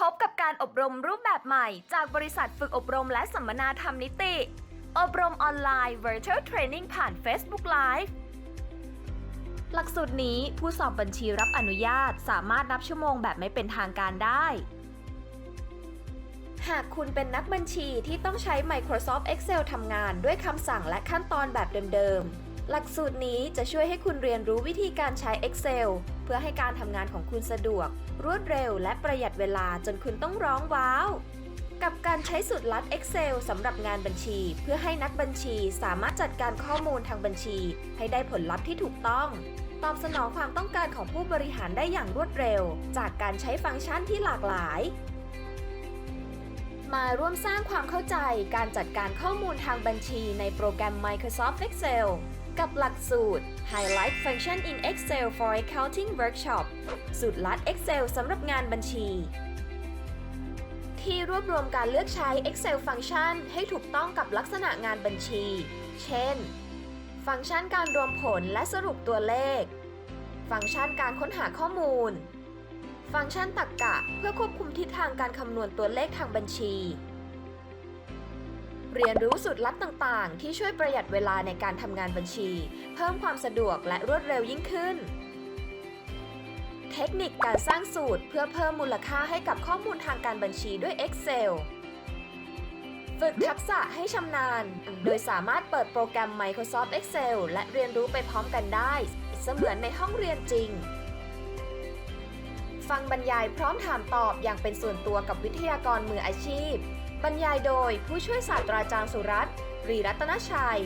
พบกับการอบรมรูปแบบใหม่ จากบริษัทฝึกอบรมและสัมมนาธรรมนิติ อบรมออนไลน์ Virtual Training ผ่าน Facebook Live หลักสูตรนี้ผู้สอบบัญชีรับอนุญาตสามารถนับชั่วโมงแบบไม่เป็นทางการได้ หากคุณเป็นนักบัญชีที่ต้องใช้ Microsoft Excel ทำงานด้วยคำสั่งและขั้นตอนแบบเดิมๆ หลักสูตรนี้จะช่วยให้คุณเรียนรู้วิธีการใช้ Excel เพื่อให้การทำงานของคุณสะดวก รวดเร็ว และประหยัดเวลาจนคุณต้องร้องว้าว กับการใช้สูตรลัด Excel สำหรับงานบัญชี เพื่อให้นักบัญชีสามารถจัดการข้อมูลทางบัญชี ให้ได้ผลลัพธ์ที่ถูกต้อง ตอบสนองความต้องการของผู้บริหารได้อย่างรวดเร็ว จากการใช้ฟังก์ชันที่หลากหลาย มาร่วมสร้างความเข้าใจการจัดการข้อมูลทางบัญชีในโปรแกรม Microsoft Excel กับหลักสูตร Highlight Function in Excel for Accounting Workshop สูตรลัด Excel สำหรับงานบัญชี ที่รวบรวมการเลือกใช้ Excel ฟังก์ชันให้ถูกต้องกับลักษณะงานบัญชี เช่น ฟังก์ชันการรวมผลและสรุปตัวเลข ฟังก์ชันการค้นหาข้อมูล ฟังก์ชันตรรกกะเพื่อควบคุมทิศทางการคำนวณตัวเลขทางบัญชี เรียนรู้สูตรลัดต่างๆ ที่ช่วยประหยัดเวลาในการทำงานบัญชี เพิ่มความสะดวกและรวดเร็วยิ่งขึ้น เทคนิคการสร้างสูตรเพื่อเพิ่มมูลค่าให้กับข้อมูลทางการบัญชีด้วย Excel ฝึกทักษะให้ชำนาญ โดยสามารถเปิดโปรแกรม Microsoft Excel และเรียนรู้ไปพร้อมกันได้ เสมือนในห้องเรียนจริง ฟังบรรยายพร้อมถามตอบอย่างเป็นส่วนตัวกับวิทยากรมืออาชีพ บรรยายโดยผู้ช่วยศาสตราจารย์สุรัตน์รีรัตนชัย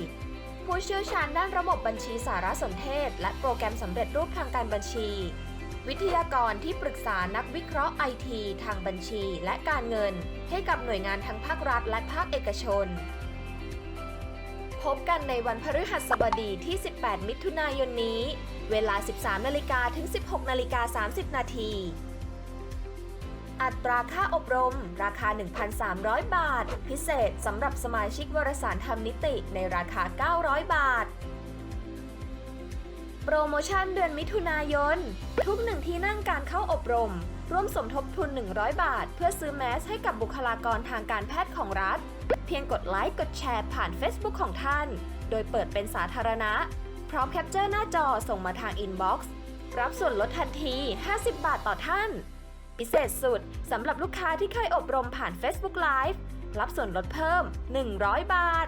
ผู้เชี่ยวชาญด้านระบบบัญชีสารสนเทศ และโปรแกรมสำเร็จรูปทางการบัญชี วิทยากรที่ปรึกษานักวิเคราะห์ไอทีทางบัญชีและการเงิน ให้กับหน่วยงานทั้งภาครัฐและภาคเอกชน พบกันในวันพฤหัสบดีที่ 18 มิถุนายนนี้ เวลา 13 นาฬิกาถึง 16 นาฬิกา 30 นาที อัตราค่าอบรม ราคา 1,300 บาท พิเศษสำหรับสมาชิกวารสารธรรมนิติในราคา 900 บาท โปรโมชั่นเดือนมิถุนายน ทุกหนึ่งที่นั่งการเข้าอบรม ร่วมสมทบทุน 100 บาท เพื่อซื้อแมสให้กับบุคลากรทางการแพทย์ของรัฐ เพียงกดไลค์กดแชร์ผ่าน Facebook ของท่าน โดยเปิดเป็นสาธารณะ พร้อมแคปเจอร์หน้าจอส่งมาทางอินบ็อกซ์รับส่วนลดทันที 50 บาทต่อท่าน พิเศษสุดสำหรับลูกค้าที่เคยอบรมผ่าน Facebook Live รับส่วนลดเพิ่ม 100 บาท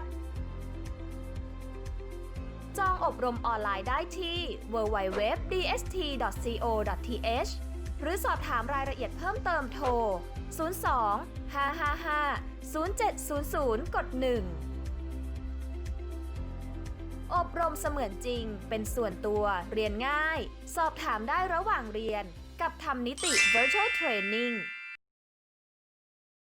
จองอบรมออนไลน์ได้ที่ www.dst.co.th หรือสอบถามรายละเอียดเพิ่มเติมโทร 02 555 0700 กด 1 อบรมเสมือนจริง เป็นส่วนตัว เรียนง่าย สอบถามได้ระหว่างเรียน กับทำนิติ Virtual Training